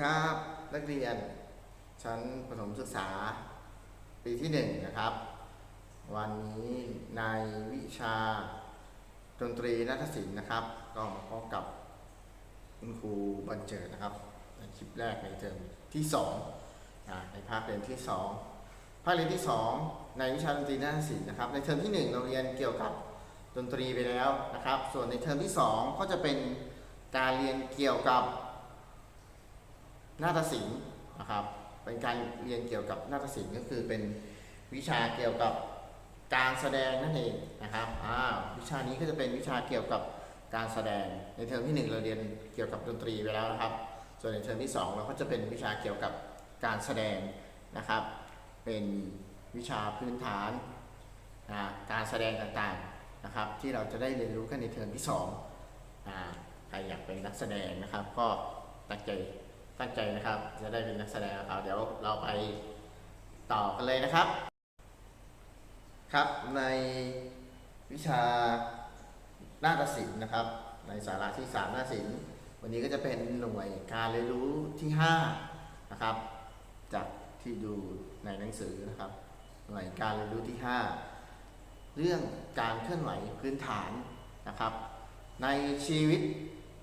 ครับ นักเรียน ชั้นประถมศึกษา ปีที่หนึ่งนะครับ วันนี้ในวิชา ดนตรีนาฏศิลป์นะครับ ก็มาพบกับคุณครูบันเจิดนะครับในคลิปแรกในเทอมที่สองในภาคเรียนที่สองภาคเรียนที่สองในวิชาดนตรีนาฏศิลป์นะครับ ในเทอมที่หนึ่งเราเรียนเกี่ยวกับดนตรีไปแล้วนะครับ ส่วนในเทอมที่สองก็จะเป็นการเรียนเกี่ยวกับ นาฏศิลป์นะครับ เป็นการเรียนเกี่ยวกับนาฏศิลป์ก็คือเป็นวิชาเกี่ยวกับการแสดงนั่นเองนะครับอ่าวิชานี้ก็จะเป็นวิชาเกี่ยวกับการแสดง ในเทอมที่หนึ่งเราเรียนเกี่ยวกับดนตรีไปแล้วนะครับ ส่วนในเทอมที่สองเราก็จะเป็นวิชาเกี่ยวกับการแสดงนะครับ เป็นวิชาพื้นฐานนะการแสดงต่างๆนะครับ ที่เราจะได้เรียนรู้กันในเทอมที่สองอ่าใครอยากเป็นนักแสดงนะครับ ก็ตั้งใจ ตั้งใจนะครับ จะได้เป็นนักแสดงครับเดี๋ยวเราไปต่อกันเลยนะครับ ครับในวิชานาฏศิลป์นะครับ ในสาระที่3นาฏศิลป์วันนี้ก็จะเป็นหน่วยการเรียนรู้ที่5นะครับจากที่ดูในหนังสือนะครับ หน่วยการเรียนรู้ที่ 5 เรื่องการเคลื่อนไหวพื้นฐานนะครับ ในชีวิต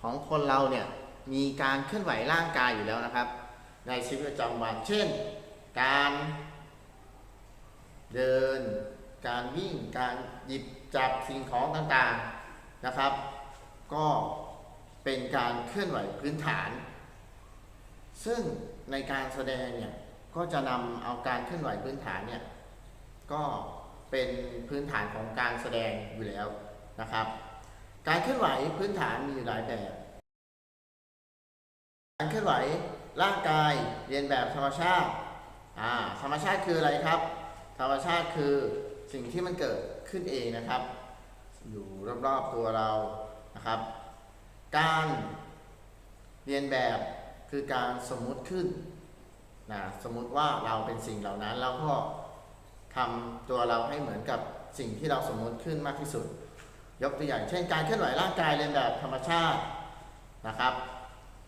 ของคนเราเนี่ย มีการเคลื่อนไหวร่างกายอยู่แล้วนะครับ ในชีวิตประจำวัน เช่น การเดิน การวิ่ง การหยิบจับสิ่งของต่างๆนะครับ ก็เป็นการเคลื่อนไหวพื้นฐาน ซึ่งในการแสดงเนี่ยก็จะนำเอาการเคลื่อนไหวพื้นฐานเนี่ยก็เป็นพื้นฐานของการแสดงอยู่แล้วนะครับ การเคลื่อนไหวพื้นฐานมีอยู่หลายแบบ การเคลื่อนไหวร่างกายเรียนแบบธรรมชาติอ่าธรรมชาติคืออะไรครับ ธรรมชาติคือสิ่งที่มันเกิดขึ้นเองนะครับ อยู่รอบๆตัวเรานะครับ การเรียนแบบคือการสมมุติขึ้นนะสมมุติว่าเราเป็นสิ่งเหล่านั้นแล้วก็ทำตัวเราให้เหมือนกับสิ่งที่เราสมมุติขึ้นมากที่สุด ยกตัวอย่างเช่น การเคลื่อนไหวร่างกายเรียนแบบธรรมชาตินะครับ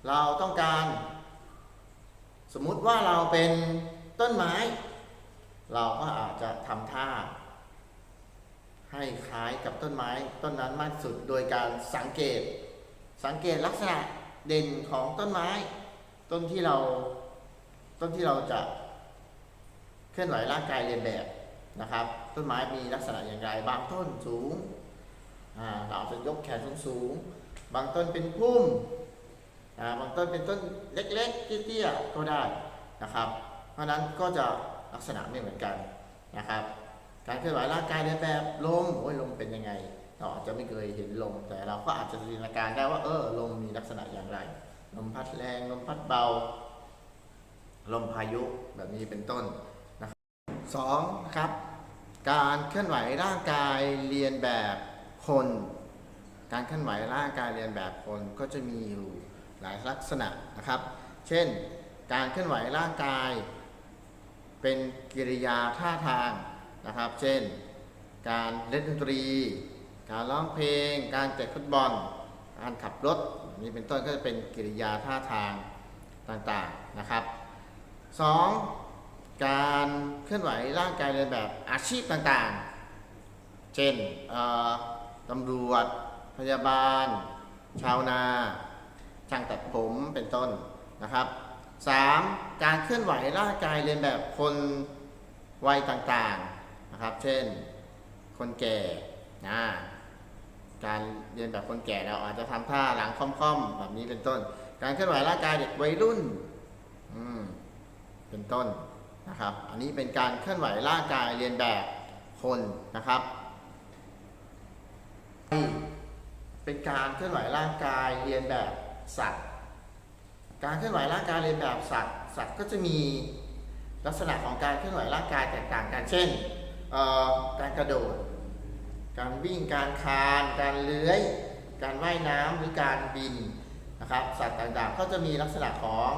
เราต้องการ สมมุติว่าเราเป็นต้นไม้ เราก็อาจจะทำท่า ให้คล้ายกับต้นไม้ ต้นนั้นมากสุดโดยการสังเกต สังเกตลักษณะเด่นของต้นไม้ ต้นที่เราต้นที่เราจะเคลื่อนไหวร่างกายเรียนแบบนะครับ ต้นไม้มีลักษณะอย่างไรบางต้นสูงเราจะยกแขนสูงๆบางต้นเป็นพุ่ม บางต้นเป็นต้นเล็กๆเตี้ยๆก็ได้นะครับ เพราะนั้นก็จะลักษณะไม่เหมือนกันนะครับ การเคลื่อนไหวร่างกายในแบบลมโอ้ยลมเป็นยังไงเราอาจจะไม่เคยเห็นลม แต่เราก็อาจจะจินตนาการได้ว่าเออลมมีลักษณะอย่างไร ลมพัดแรงลมพัดเบา ลมพายุแบบนี้เป็นต้นนะครับสองครับ การเคลื่อนไหวร่างกายเรียนแบบคน การเคลื่อนไหวร่างกายเรียนแบบคนก็จะมีอยู่ หลายลักษณะนะครับ เช่น การเคลื่อนไหวร่างกาย เป็นกิริยาท่าทางนะครับ เช่น การเล่นดนตรี การร้องเพลง การเตะฟุตบอล การขับรถนี่เป็นต้นก็จะเป็นกิริยาท่าทางต่างๆนะครับสองการเคลื่อนไหวร่างกายเรียนแบบอาชีพต่างๆ เช่นตำรวจ พยาบาล ชาวนา ช่างตัดผมเป็นต้นนะครับ 3. การเคลื่อนไหวร่างกายเรียนแบบคนวัยต่างๆนะครับ เช่นคนแก่นะการเรียนแบบคนแก่เราอาจจะทำท่าหลังค่อมๆแบบนี้เป็นต้น การเคลื่อนไหวร่างกายเด็กวัยรุ่นอืมเป็นต้นนะครับ อันนี้เป็นการเคลื่อนไหวร่างกายเรียนแบบคนนะครับเป็นการเคลื่อนไหวร่างกายเรียนแบบ สัตว์ การเคลื่อนไหวร่างกายเรียนแบบสัตว์ สัตว์ก็จะมีลักษณะของการเคลื่อนไหวร่างกายแตกต่างกัน เช่น การกระโดด การวิ่ง การคลาน การเลื้อย การว่ายน้ำหรือการบินนะครับ สัตว์ต่างๆ ก็จะมีลักษณะของ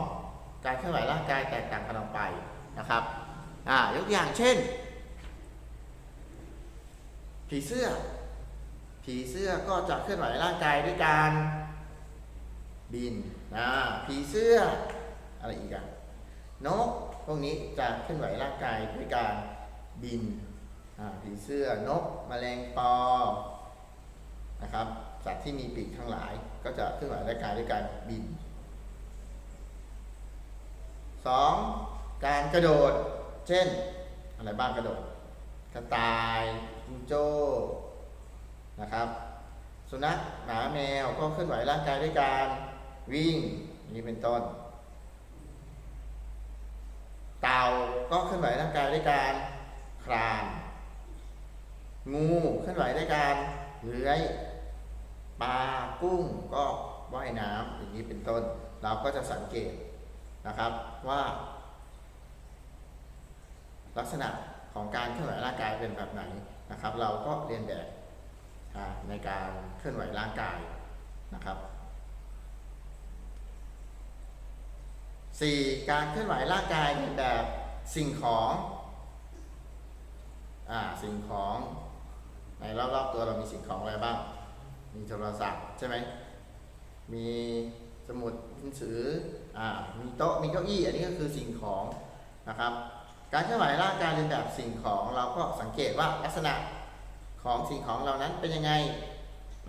การเคลื่อนไหวร่างกายแตกต่างกันออกไปนะครับอ่ายกตัวอย่างเช่น ผีเสื้อ ผีเสื้อก็จะเคลื่อนไหวร่างกายด้วยการ บินนะผีเสื้อ อะไรอีกอะนกพวกนี้จะเคลื่อนไหวร่างกายด้วยการบินอ่าผีเสื้อนกแมลงปอนะครับสัตว์ที่มีปีกทั้งหลายก็จะเคลื่อนไหวร่างกายด้วยการบินสองการกระโดด เช่น อะไรบ้างกระโดด กระต่ายจิงโจ้นะครับ สุนัขหมาแมวก็เคลื่อนไหวร่างกายด้วยการ วิ่งนี้เป็นต้น เต่าก็เคลื่อนไหวร่างกายด้วยการคลาน งูเคลื่อนไหวด้วยการเลื้อยปลากุ้งก็ว่ายน้ำอย่างนี้เป็นต้น เราก็จะสังเกตนะครับว่า ลักษณะของการเคลื่อนไหวร่างกายเป็นแบบไหนนะครับ เราก็เรียนแบบในการเคลื่อนไหวร่างกายนะครับ 4. การเคลื่อนไหวร่างกายเรียนแบบสิ่งของอ่าสิ่งของในรอบๆตัวเรามีสิ่งของอะไรบ้าง มีโทรศัพท์ใช่ไหมมีสมุดหนังสืออ่ามีโต๊ะมีเก้าอี้ อันนี้ก็คือสิ่งของนะครับ การเคลื่อนไหวร่างกายเรียนแบบสิ่งของเราก็สังเกตว่าลักษณะของสิ่งของเหล่านั้นเป็นยังไง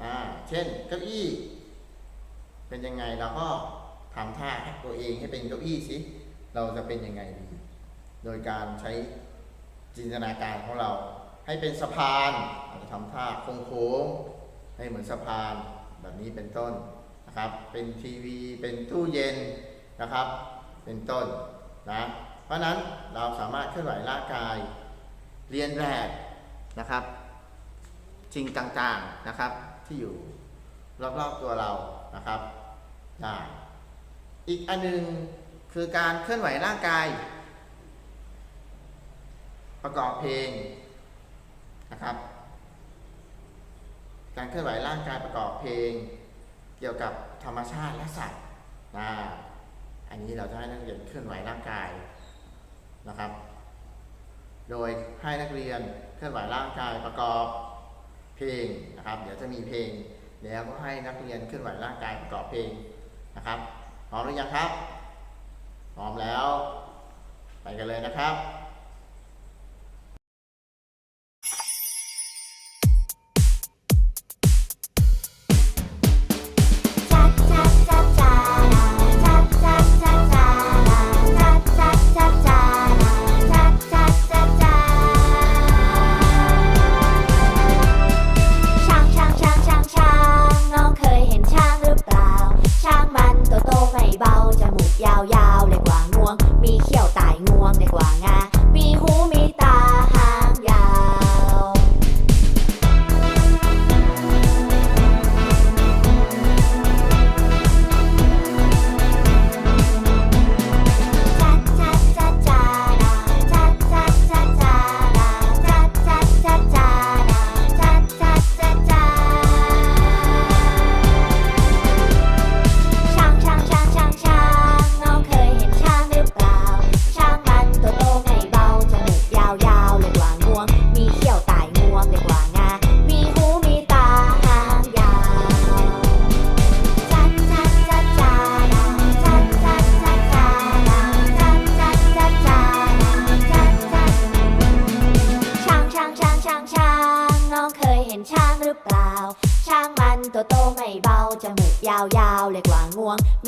อ่าเช่นเก้าอี้ เป็นยังไงเราก็ ทำท่าตัวเองให้เป็นเก้าอี้สิ เราจะเป็นยังไงดี โดยการใช้จินตนาการของเรา ให้เป็นสะพานอาจจะทำท่าโค้งๆให้เหมือนสะพานแบบนี้เป็นต้นนะครับ เป็นทีวี เป็นตู้เย็นนะครับ เป็นต้นนะ เพราะฉะนั้นเราสามารถเคลื่อนไหวร่างกาย เรียนแบบนะครับจริงต่างๆนะครับที่อยู่รอบๆตัวเรานะครับได้ อีกอันหนึงคือการเคลื่อนไหวร่างกาย ประกอบเพลงนะครับ การเคลื่อนไหวร่างกายประกอบเพลง เกี่ยวกับธรรมชาติและสัตว์นะอันนี้เราจะให้นักเรียนเคลื่อนไหวร่างกายนะครับ โดยให้นักเรียนเคลื่อนไหวร่างกายประกอบเพลงนะครับ เดี๋ยวจะมีเพลง แล้วก็ให้นักเรียนเคลื่อนไหวร่างกายประกอบเพลงนะครับ พร้อมหรือยังครับ พร้อมแล้ว ไปกันเลยนะครับ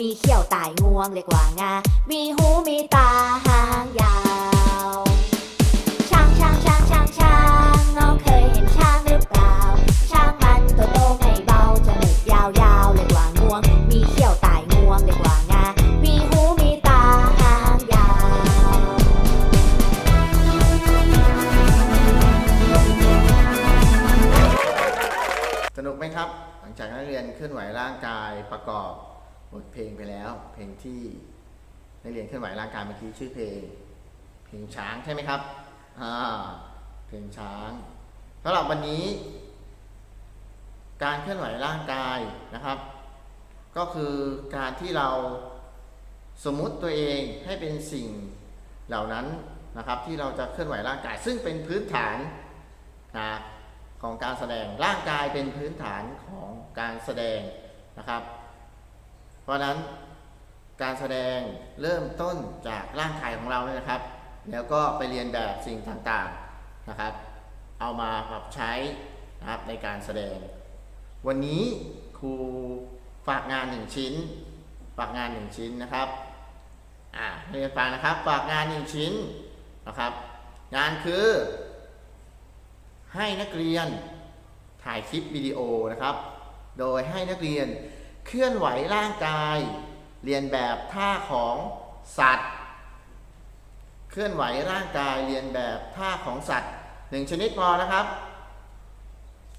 มีเขี้ยวไต่งวงเลยกว่างา มีหูมีตาหางยาว ช้างช้างช้างช้างช้างน้องเคยเห็นช้างหรือเปล่า ช้างมันตัวโตไม่เบาจมูกยาวๆเลยกว่างวง มีเขี้ยวไต่งวงเลยกว่างา มีหูมีตาหางยาว สนุกไหมครับ หลังจากนักเรียนเคลื่อนไหวร่างกายประกอบ บทเพลงไปแล้ว เพลงที่นักเรียนเคลื่อนไหวร่างกายเมื่อกี้ชื่อเพลง เพลงช้างใช่ไหมครับอ่าเพลงช้างสำหรับวันนี้ การเคลื่อนไหวร่างกายนะครับ ก็คือการที่เราสมมุติตัวเองให้เป็นสิ่งเหล่านั้นนะครับ ที่เราจะเคลื่อนไหวร่างกาย ซึ่งเป็นพื้นฐานนะของการแสดงร่างกายเป็นพื้นฐานของการแสดงนะครับ เพราะฉะนั้นการแสดงเริ่มต้นจากร่างกายของเราเนี่ยนะครับ แล้วก็ไปเรียนแบบสิ่งต่างๆนะครับ เอามาปรับใช้นะครับในการแสดง วันนี้ครูฝากงานหนึ่งชิ้น ฝากงานหนึ่งชิ้นนะครับอ่าเรียนฟังนะครับ ฝากงานหนึ่งชิ้นนะครับ งานคือ ให้นักเรียนถ่ายคลิปวิดีโอนะครับ โดยให้นักเรียน เคลื่อนไหวร่างกาย เรียนแบบท่าของสัตว์ เคลื่อนไหวร่างกายเรียนแบบท่าของสัตว์หนึ่งชนิดพอนะครับ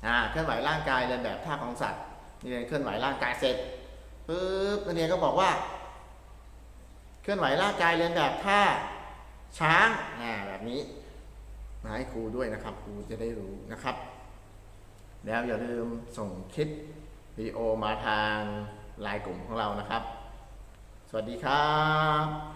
อ่าเคลื่อนไหวร่างกายเรียนแบบท่าของสัตว์เรียนเคลื่อนไหวร่างกายเสร็จปุ๊บนักเรียนก็บอกว่า เคลื่อนไหวร่างกายเรียนแบบท่าช้างอ่าแบบนี้มาให้ครูด้วยนะครับครูจะได้รู้นะครับ แล้วอย่าลืมส่งคลิป วิดีโอมาทางไลน์กลุ่มของเรานะครับ สวัสดีครับ